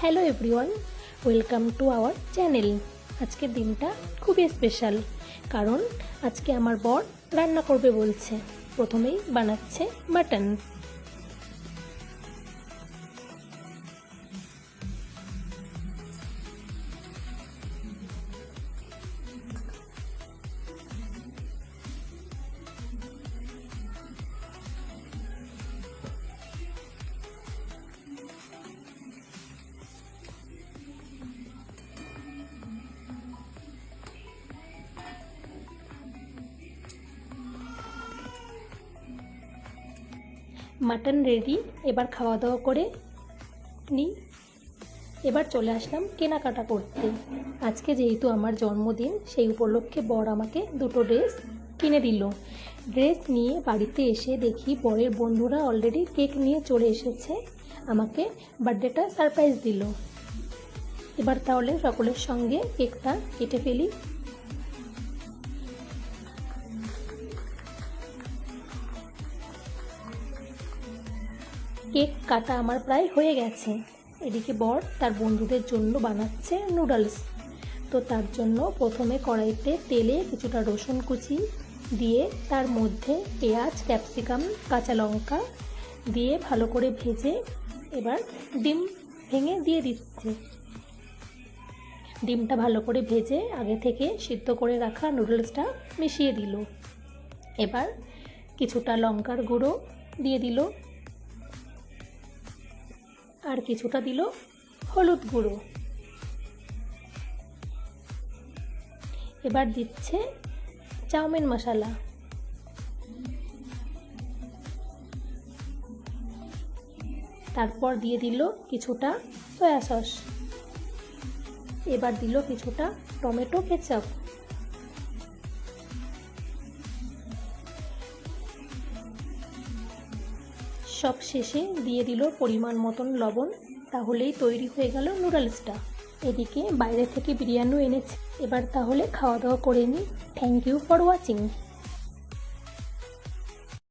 Hello everyone welcome to our channel আজকের দিনটা খুবই স্পেশাল কারণ আজকে আমার বর রান্না করবে বলছে। প্রথমেই বানাচ্ছে মাটন মাটন রেডি এবার খাওয়া দাওয়া করে নিই এবার চলে আসলাম কেনাকাটা করতে। আজকে যেহেতু আমার জন্মদিন, সেই উপলক্ষে বর আমাকে দুটো ড্রেস কিনে দিল। ড্রেস নিয়ে বাড়িতে এসে দেখি বরের বন্ধুরা অলরেডি কেক নিয়ে চলে এসেছে। আমাকে বার্থডেটা সারপ্রাইজ দিল। এবার তাহলে সকলের সঙ্গে কেকটা কেটে ফেলি। কেক কাটা আমার প্রায় হয়ে গেছে। এদিকে বর তার বন্ধুদের জন্য বানাচ্ছে নুডলস। তো তার জন্য প্রথমে কড়াইতে তেলে কিছুটা রসুন কুচি দিয়ে তার মধ্যে পেঁয়াজ, ক্যাপসিকাম, কাঁচা লঙ্কা দিয়ে ভালো করে ভেজে এবার ডিম ভেঙে দিয়ে দিচ্ছে। ডিমটা ভালো করে ভেজে আগে থেকে সিদ্ধ করে রাখা নুডলসটা মিশিয়ে দিল। এবার কিছুটা লঙ্কার গুঁড়ো দিয়ে দিল। আর কিছুটা দিল হলুদ গুঁড়ো। এবার দিচ্ছে চাউমিন মশলা। তারপর দিয়ে দিল কিছুটা সয়া সস। এবার দিল কিছুটা টমেটো কেচাপ। সব শেষে দিয়ে দিল পরিমাণ মতন লবণ। তাহলেই তৈরি হয়ে গেল নুডলসটা। এদিকে বাইরে থেকে বিরিয়ানিও এনেছি। এবার তাহলে খাওয়া দাওয়া করে নিই। Thank you for watching